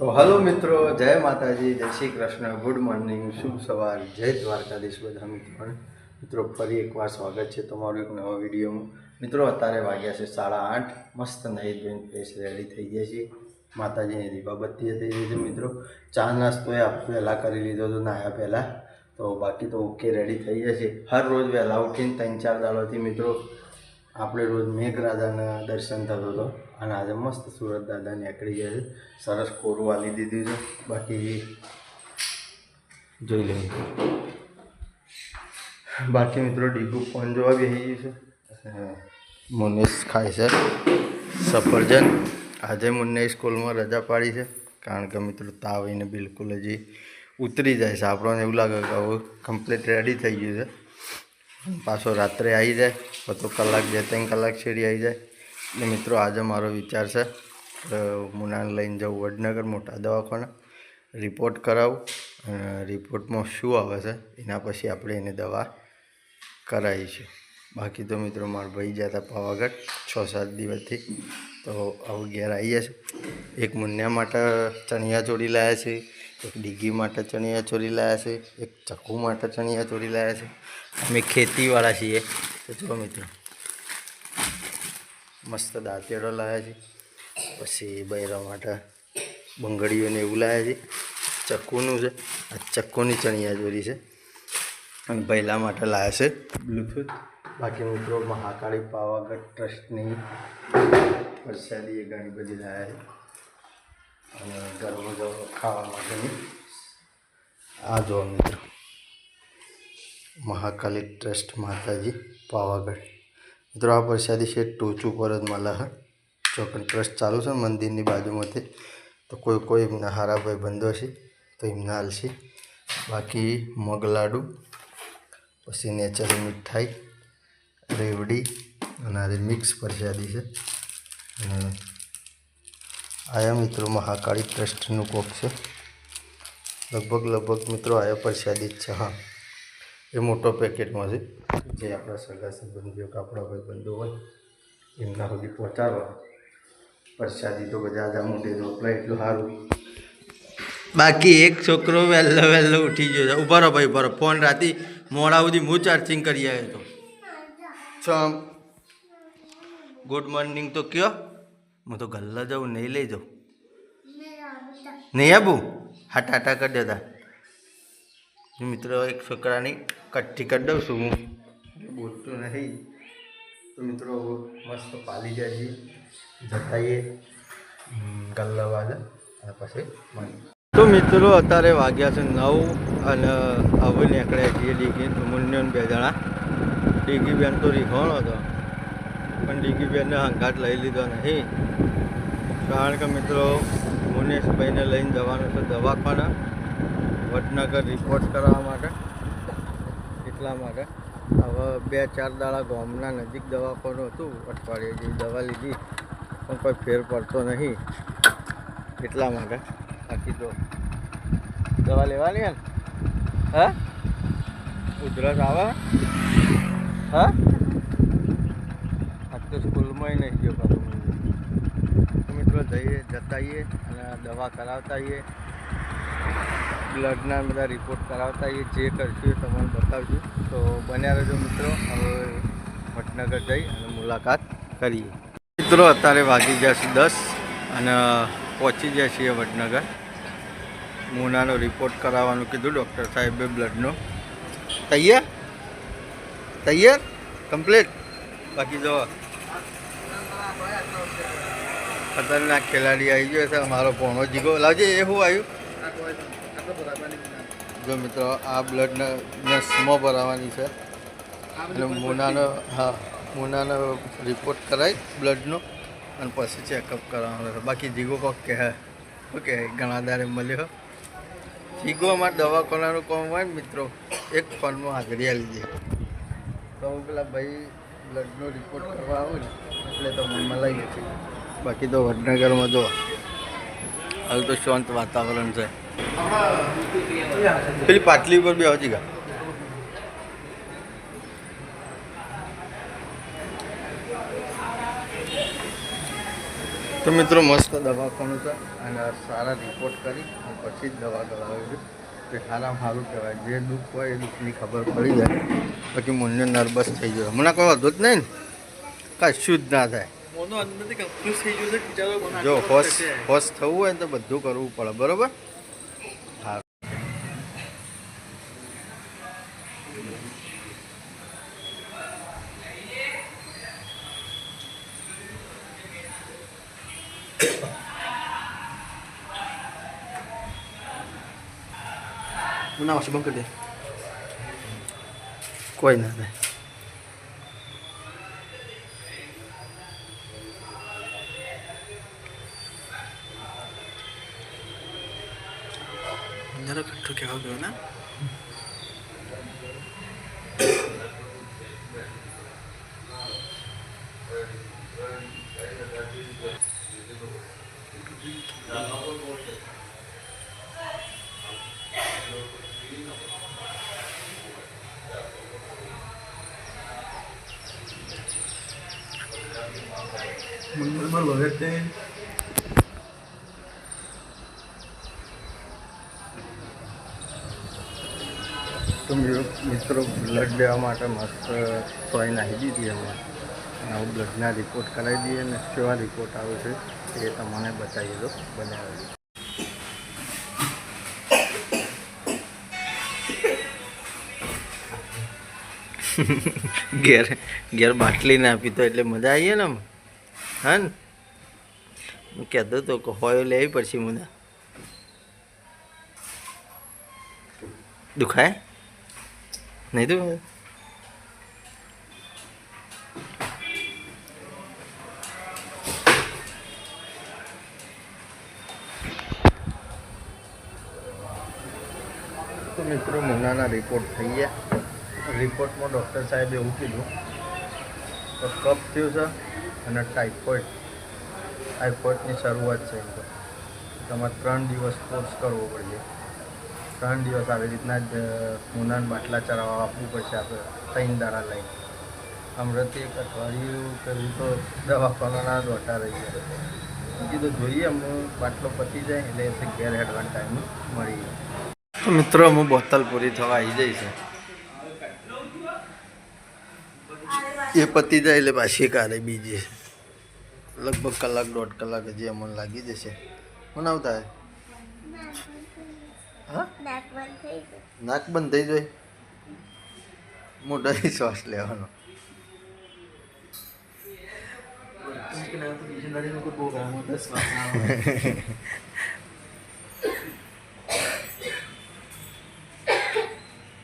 તો હલો મિત્રો, જય માતાજી, જય શ્રી કૃષ્ણ, ગુડ મોર્નિંગ, શુભ સવાર, જય દ્વારકાધીશ બધા મિત્રોને મિત્રો, ફરી એકવાર સ્વાગત છે તમારું એક નવા વિડીયોમાં. મિત્રો, અત્યારે વાગ્યા છે સાડા આઠ. મસ્ત નહીં ધોઈને ફ્રેશ રેડી થઈ ગયા છીએ. માતાજીની દીવાબત્તી થઈ ગઈ છે, મિત્રો. ચા નાસ્તો એ આપણે પહેલાં કરી લીધો હતો નાહ્યા પહેલાં. તો બાકી તો ઓકે રેડી થઈ ગયા છે હર રોજ વહેલા ઉઠીને ત્રણ ચાર દાડોથી, મિત્રો, આપણે રોજ મેઘરાજાના દર્શન થતો હતો. અને આજે મસ્ત સુરત દાદા નીકળી ગયા છે, સરસ કોરું વાલી દીધું છે બાકી જોઈ લઈએ બાકી મિત્રો ડીગુ ફોન જોવા બેસી ગયું છે. મુનેશ ખાય છે. સફરજન. આજે મુન્ને સ્કૂલમાં રજા પાડી છે. કારણ કે મિત્રો તાવ એને બિલકુલ હજી ઉતરી જાય છે. આપણને એવું લાગે કે હવે કમ્પ્લીટ રેડી થઈ ગયું છે. પાછો રાત્રે આવી જાય. તો કલાક બે ત્રણ કલાક છેડી આવી જાય. એટલે મિત્રો, આજે મારો વિચાર છે મુનાને લઈને જાઉં વડનગર, મોટા દવાખાના. રિપોર્ટ કરાવું રિપોર્ટમાં શું આવે છે, એના પછી આપણે એને દવા કરાવીશું. બાકી તો મિત્રો, મારા ભાઈ જતા પાવાગઢ છ સાત દિવસથી. તો હવે ઘેર આવીએ છીએ. એક મુન્યા માટે ચણિયા ચોરી લાવ્યા છે, એક ડીગી માટે ચણિયા ચોરી લાવ્યા છે, એક ચકુ માટે ચણિયા ચોરી લાવ્યા છે. અમે ખેતીવાળા છીએ. તો જો મિત્રો મસ્ત દાંતેડો લાવ્યા છે. પછી બૈરા માટે બંગડીઓને એવું લાવ્યા છે. ચક્કુનું છે. આ ચક્કુની ચણિયા ચોળી છે. અને પહેલા માટે લાવ્યા છે બ્લૂટૂથ બાકી મિત્રો મહાકાળી પાવાગઢ ટ્રસ્ટની પ્રસાદી એ ઘણી બધી લાવ્યા છે. અને ગરમ ગરમ ખાવા માટેની આ જોવા મિત્રો મહાકાલી ટ્રસ્ટ માતાજી પાવાગઢ. મિત્રો, આ પ્રસાદી છે, ટોચ ઉપર જ મળે છે ચોકન ટ્રસ્ટ ચાલુ છે મંદિરની બાજુમાંથી. તો કોઈ કોઈ એમના હારા ભાઈ બંધો છે તો એમના હાલશે. બાકી મગલાડુ પછી નેચરલ મીઠાઈ, રેવડી અને આ મિક્સ પ્રસાદી છે. અને આયા મિત્રો મહાકાળી ટ્રસ્ટનું કોક છે. લગભગ લગભગ મિત્રો આયા પ્રસાદી છે, હા. એ મોટો પેકેટમાં છે. જે આપણા સગા સંબંધીઓ કે આપણા ભાઈ બંધુ હોય એમના સુધી પહોંચાડવા. પ્રસાદી તો બધા આજા મોટી રોકલા એટલું સારું. બાકી એક છોકરો વહેલો વહેલો ઉઠી ગયો છે. ઊભા રહો ભાઈ ઊભા ફોન રાતે મોડા સુધી હું ચાર્જિંગ કરી આવ્યો હતો. ગુડ મોર્નિંગ તો કયો. હું તો ગલ્લા જાઉં નહીં લઈ જાઉં. નહીં આબું? હા ટાટા કરી દેતા મિત્રો એક છોકરાની કઠ્ઠી કરી દઉં છું હું. બોલતું નહીં. તો મિત્રો, મસ્ત પાલી જાય જતાઈએ. ગલ્લાવાદ અને પછી મળીએ. તો મિત્રો, અત્યારે વાગ્યા છે નવ અને હવે નીકળ્યા છીએ ડીગી, મુન્યોન બે જણા. ડીગી બેન તો રીખોણો હતો. પણ ડીગી બેનને હંગાટ લઈ લીધો નહીં. કારણ કે મિત્રો, મુનેશભાઈને લઈને જવાનું છે દવાખાના. વડનગર રિપોર્ટ કરાવવા માટે. એટલા માટે. હવે બે ચાર દાડા ગામના નજીક દવાખાનું હતું, અઠવાડિયે જેવી દવા લીધી, પણ કોઈ ફેર પડતો નહીં. એટલા માટે બાકી તો દવા લેવાની હે હા? ઉધરસ આવે? હા? આજ તો સ્કૂલમાં નહીં ગયો પાછું મિત્રો જઈએ જતા આવીએ અને દવા કરાવતા આવીએ. બ્લડના બધા રિપોર્ટ કરાવતા એ જે કરશું એ તમને બતાવશું. તો બન્યા રહેજો મિત્રો, હવે વટનગર જઈ અને મુલાકાત કરીએ. મિત્રો, અત્યારે વાગી છે દસ અને પહોંચી ગયા છીએ વડનગર મુનાનો રિપોર્ટ કરાવવાનું કીધું ડૉક્ટર સાહેબે બ્લડનો. તૈયાર? તૈયાર? કમ્પ્લીટ? બાકી જો ખતરનાક ખેલાડી આવી ગયો છે અમારો પોણો જીગો. લાવજે, એ શું આવ્યું? જો મિત્રો, આ બ્લડને સ્મો ભરાવાની છે. એટલે મુનાનો, હા, મુનાનો રિપોર્ટ કરાય બ્લડનો અને પછી ચેકઅપ કરાવવાનો છે બાકી જીગો કોક કહે ઓકે ઘણા દારે મળ્યો. જીગોમાં દવાખાનાનું કોમ હોય મિત્રો, એક ફોનમાં હાજરી આવી દે. તો હું પેલા ભાઈ બ્લડનો રિપોર્ટ કરવા આવું ને, એટલે તો મનમાં લઈએ છીએ બાકી તો વડનગરમાં જો, હાલ તો શાંત વાતાવરણ છે. પેલી પાટલી ઉપર બે હજી ગા તો તો મિત્રો મસ્ત દવાખાનું છે અને સારા રિપોર્ટ કરી હું પછી જ દવા કરાવ્યું છે. કે સારા સારું કહેવાય. જે દુઃખ હોય એ દુઃખની ખબર પડી જાય. પછી મને નર્વસ થઈ ગયો. હમણાં કોઈ વાંધો જ નહીં ને? કશું જ ના થાય. ગયો જો હોશ હોશ થવું હોય ને તો બધું કરવું પડે. બરોબર? મને આવશે બંધ કરી દે. કોઈ ના થાય. જરા કઠ્ઠો કહેવા ગયો તે તો મિત્રો બ્લડ લેવા માટે મસ્ત સોય નાખી દીધી અમે આવું બ્લડના રિપોર્ટ કરાવી દઈએ અને કેવા રિપોર્ટ આવે છે એ તમને બતાવી દો બનાવી ઘેર ઘેર બાટલી ના પીતો એટલે મજા આવીએ ને આમ. હા ને? હું કહેતો હતો કે હોય લેવી પડશે મને. દુખાય? નહીં દુખાય? તો મિત્રો મુનાના રિપોર્ટ થઈ ગયા. રિપોર્ટમાં ડૉક્ટર સાહેબે એવું કીધું તો કફ થયું છે અને ટાઇફોઇડ ટાઇફોઇડની શરૂઆત છે તમારે ત્રણ દિવસ કોર્સ કરવો પડશે. ત્રણ દિવસ આવી રીતના જ ઉનાન બાટલા ચડાવવા આપવું પડશે આપણે ત્રણ દાડા લઈને હમણાંથી એક, અઠવાડિયું કર્યું તો દવાખાનાના દોટા રહી મેં કીધું જોઈએ, અમને બાટલો પતી જાય એટલે એ ઘેર હેડવાન ટાઈમ મળી જાય. તો મિત્રો, અમુક બોતલ પૂરી થવા આવી જઈશ એ પતી જાય એટલે પાછી કાલે બીજી. લગભગ કલાક દોઢ કલાક હજી અમને લાગી જશે. બનાવતા હા? નાક બંધ થઈ જાય? મોઢાથી શ્વાસ લેવાનો.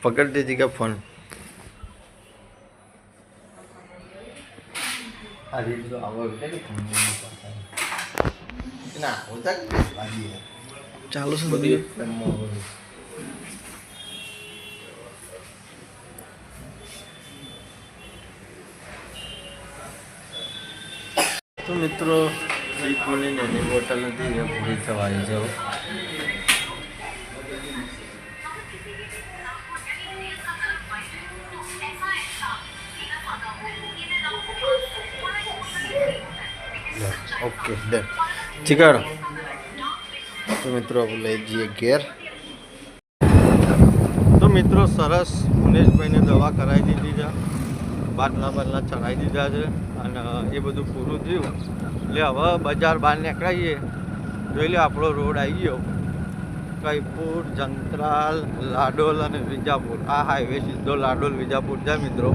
પકડ દેજી કા ફોન. આ રીલ તો આવો ના હોતા ચાલુ છે બધું? તો મિત્રો એક મને નેની બોટલ નથી એ પૂરી થવાની છે ઓકે, ડન. ચીકાડો તો મિત્રો, આપણે લઈ જઈએ ઘેર. તો મિત્રો, સરસ મુનેશભાઈને દવા કરાવી દીધી છે. બાટલા બાટલા ચડાવી દીધા છે અને એ બધું પૂરું થયું. એટલે હવે બજાર બહાર નીકળાઈએ. જોઈ લે આપણો રોડ આવી ગયો. કઈપુર જંત્રાલ, લાડોલ અને વિજાપુર. આ હાઈવે સીધો લાડોલ, વિજાપુર છે મિત્રો.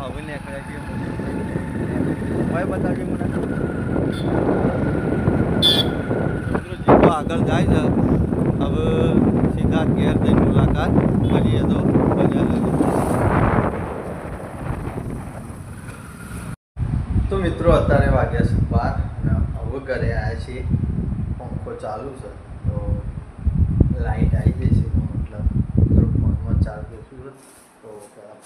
હવે નીકળાઈ ગયો ભાઈ બતાવી મને મિત્રો જીતો આગળ જાય છે. હવે સીધા ઘેર જઈને મુલાકાત કરીએ તો બજાર તો મિત્રો, અત્યારે વાગ્યા છે બાર અને હવે ઘરે આવ્યા છીએ. પંખો ચાલુ છે, તો લાઇટ આવી ગઈ છે. મતલબ ફોનમાં ચાર્જ ઓછું તો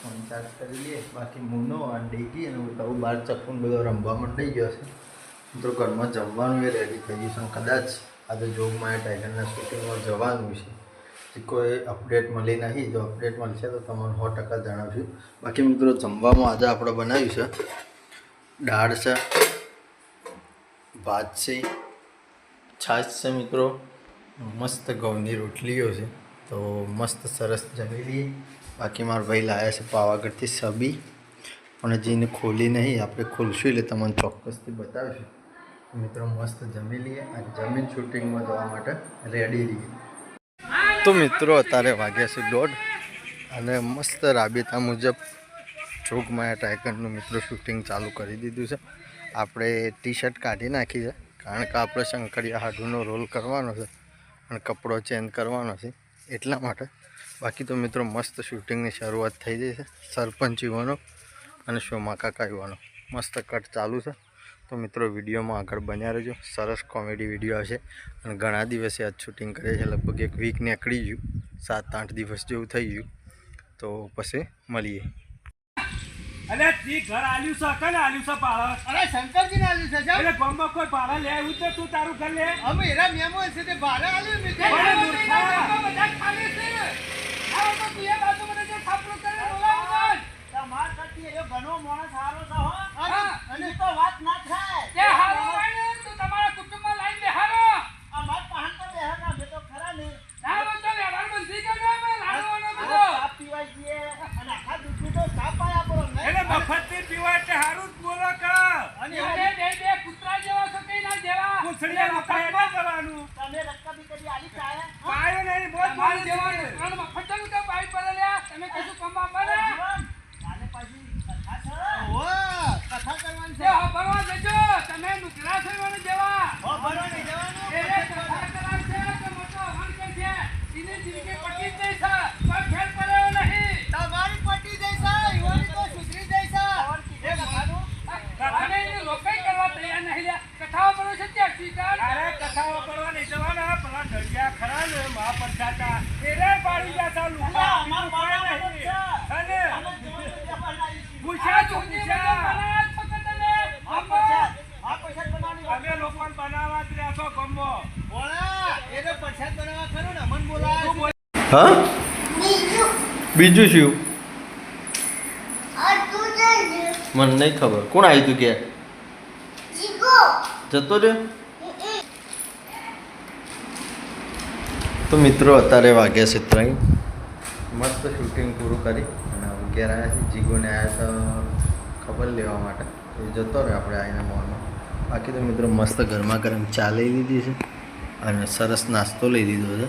ફોન ચાર્જ કરી લઈએ. બાકી મૂનો અને ડીગી અને હું બહાર ચક્કું બધો રમવા મંડાઈ ગયો છે. મિત્રો, ઘરમાં જમવાનું એ રેડી થઈ ગયું છે કદાચ આજે જોગમાં ટાઈગરના શૂટિંગમાં જવાનું છે. જે કોઈ અપડેટ મળી નહીં, જો અપડેટ મળશે તો તમને સો ટકા જણાવશું. બાકી મિત્રો, જમવામાં આજે આપણે બનાવ્યું છે દાળ છે, ભાત છે, છાશ છે મિત્રો, મસ્ત ઘઉંની રોટલીઓ છે. તો મસ્ત સરસ જમી લઈએ. બાકી મારા ભાઈ લાવ્યા છે પાવાગઢથી સબી. પણ હજી એને ખોલી નહીં, આપણે ખોલશું એટલે તમને ચોક્કસથી બતાવીશું. મિત્રો મસ્ત જમી લઈએ. અને જમીન શૂટિંગમાં જવા માટે રેડી રહીએ. તો મિત્રો, અત્યારે વાગ્યા છે દોઢ. અને મસ્ત રાબેતા મુજબ જોગમાયા ટાઈગરનું મિત્રો શૂટિંગ ચાલુ કરી દીધું છે. આપણે ટી શર્ટ કાઢી નાખી છે, કારણ કે આપણે શંકરિયા હાડુનો રોલ કરવાનો છે અને કપડો ચેન્જ કરવાનો છે, એટલા માટે. બાકી તો મિત્રો મસ્ત શૂટિંગની શરૂઆત થઈ ગઈ છે. સરપંચ યુવાનો અને શોમા કાકા યુવાનો. મસ્ત કટ ચાલુ છે. તો મિત્રો વિડીયોમાં આગળ બન્યા રહેજો. સરસ કોમેડી વીડિયો આવશે અને ઘણા દિવસે આજ શૂટિંગ કરીએ છે. લગભગ એક વીક નીકળી ગયું. સાત આઠ દિવસ જેવું થઈ ગયું. તો પછી મળીએ. અરે તી ઘર આલ્યું છે. કને આલ્યું છે પાળા અરે શંકરજી ને આલ્યું છે એટલે ગોમમાં કોઈ પાળા લે આવ્યું તો તું તારું ઘર લે. અમે એરા મેમો છે તે ભાડે આલ્યું મે તે. બધા ખાલી છે. આ તો તું એ બાજુ મને જે થાપડું કરીને બોલાવું. તમાર કરતી એ ઘણો માણસ હારો છે હો. અને તો વાત ના થાય તે હારો હોય ને તો તમારા કુટુંબમાં લાઈન બેહારો. અમાર પહાણ તો બેહર ના બે તો ખરા ને ના હોય તો વ્યવહાર બંધી કરજો અમે લાડવાનો હવે બધો. ચા પીવાય છીએ અને આખા દૂધની તો ચા પાયા પડો ને એટલે મફતથી પીવા એટલે હારું જ બોલો કા અને બે બે બે કૂતરા જેવા છો કે ના જેવા. પૂછડીયા લોકો એટલે કરવાનું તમે રક્કા બી કરી આલી ચાય પાયો નહીં બોલ તમારા બોલ જેવા જેવા દુકાનમાં ફટક તો પાઇપ પર લ્યા. તમે કશું કમવા પડે? કાલે પાછી કથા છે ઓહો, કથા કરવાની તે હભરવા જજો. તમે નુકરા છો મને જેવા. હો ભરો ને જવાનું એ રે કથા કરાવશે તો મોટો હવન કરશે. એની જિંદગી પટી જ જઈ છે. કોઈ ફેર પડ્યો નહીં. તમારી પટી જઈશ ઈવાની તો સુધરી જઈશ એ કથાનું અને એને રોકાઈ કરવા તૈયાર નહીં લ્યા. કથાઓ કરો છે ત્યાં સીધા. અરે કથાઓ કરવા નહીં જવાના પેલા દરિયા ખરા ને મહાપંચાતા એ રે પાડી ગયા તા લુકા અલા, અમાર બીજું કોઈ બાળકો નહીં. છે. અને અમે જોવાનું જવાના છીએ. પૂછ્યા આ તું ચૂંટણી પૂછ્યા બનાવ્યા છો કે તમે? આ આપો. પૈસા આ પૈસા બનાવવાની વાત અમે લોકો બનાવવા જ રહ્યા છો ગમો ભોળા, એ તો પ્રસાદ બનાવવા ખરું ને અમન બોલાવે છે. હા? બીજું શું? મને નહીં ખબર. કોણ આવ્યું તું કે જતો રહ્યો? તો મિત્રો, અત્યારે વાગ્યા છે ત્રણ. મસ્ત શૂટિંગ પૂરું કરી અને હું ઘેર આવ્યા છે જીગોને આવ્યા તો ખબર લેવા માટે. તો જતો રહ્યો આપણે આવીને મોલમાં બાકી તો મિત્રો, મસ્ત ગરમા ગરમ ચા લઈ લીધી છે અને સરસ નાસ્તો લઈ લીધો છે.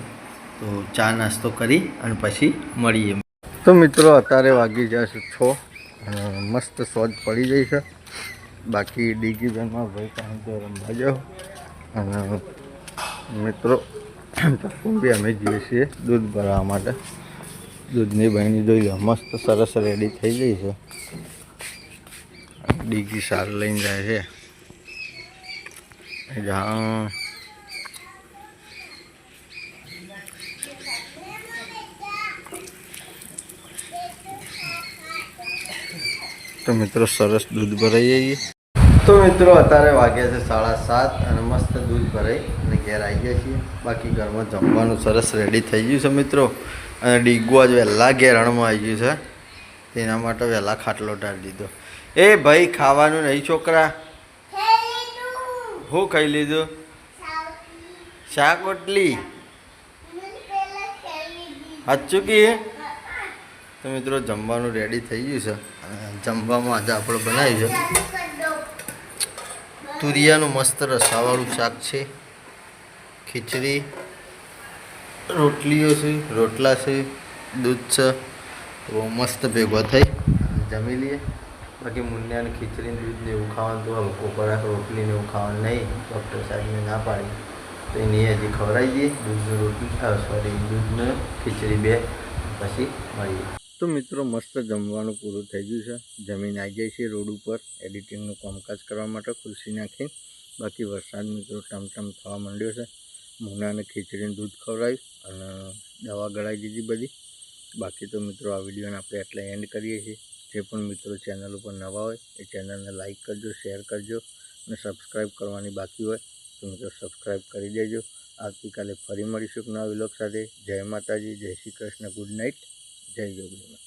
તો ચા નાસ્તો કરી અને પછી મળીએ. તો મિત્રો, અત્યારે વાગી જશે છ મસ્ત સોજ પડી જાય છે. બાકી ડીગી બેનમાં ભાઈ કામ તો રમવા જાઓ. અને મિત્રો બી અમે જઈએ છીએ દૂધ ભરવા માટે. દૂધની બહેની જોઈ લો, મસ્ત સરસ રેડી થઈ ગઈ છે. ડીગી સાર લઈને જાય છે. જ્યાં તો મિત્રો, સરસ દૂધ ભરાઈ જઈએ તો મિત્રો, અત્યારે વાગ્યા છે સાડા સાત અને મસ્ત દૂધ ભરાઈ અને ઘેર આવી ગયા છીએ. બાકી ઘરમાં જમવાનું સરસ રેડી થઈ ગયું છે મિત્રો. અને ડીગો આજ વહેલા ઘેરણમાં આવી ગયું છે. તેના માટે વહેલા ખાટલો ટાળી દીધો. એ ભાઈ, ખાવાનું નહીં છોકરા? હું ખાઈ લીધું? શાક ઓટલી સાચું કે? તો મિત્રો, જમવાનું રેડી થઈ ગયું છે. જમવામાં આજે આપણે બનાવી છે. તુરિયાનું મસ્ત રસાવાળું શાક છે. ખીચડી, રોટલીઓ છે, રોટલા છે, દૂધ છે. તો મસ્ત ભેગો થઈ. જમી લઈએ. બાકી મુન્યાને ખીચડી દૂધને એવું ખાવાનું તો હલકો ખોરાક રોટલી એવું ખાવાનું નહીં. ડૉક્ટર સાહેબને ના પાડી. તો એની હજી ખવડાવી દઈએ. દૂધનું રોટલી સોરી દૂધને ખીચડી બે. પછી મળીએ. તો મિત્રો મસ્ત જમવાનું પૂરું થઈ ગયું છે. જમીન આવી જાય છે રોડ ઉપર. એડિટિંગનું કામકાજ કરવા માટે ખુરશી નાખી. બાકી વરસાદ મિત્રો ટમટમ થવા માંડ્યો છે. મૂનાને ખીચડીને દૂધ ખવડાવ્યું અને દવા ગળાવી દીધી બધી. બાકી તો મિત્રો આ વિડીયોને આપણે એટલે એન્ડ કરીએ છીએ. જે પણ મિત્રો ચેનલ ઉપર નવા હોય એ ચેનલને લાઇક કરજો શેર કરજો અને સબસ્ક્રાઈબ કરવાની બાકી હોય તો મિત્રો સબસ્ક્રાઈબ કરી દેજો. આવતીકાલે ફરી મળીશું નવા વિલોક સાથે. જય માતાજી, જય શ્રી કૃષ્ણ. ગુડ નાઇટ જય જોગણીમાં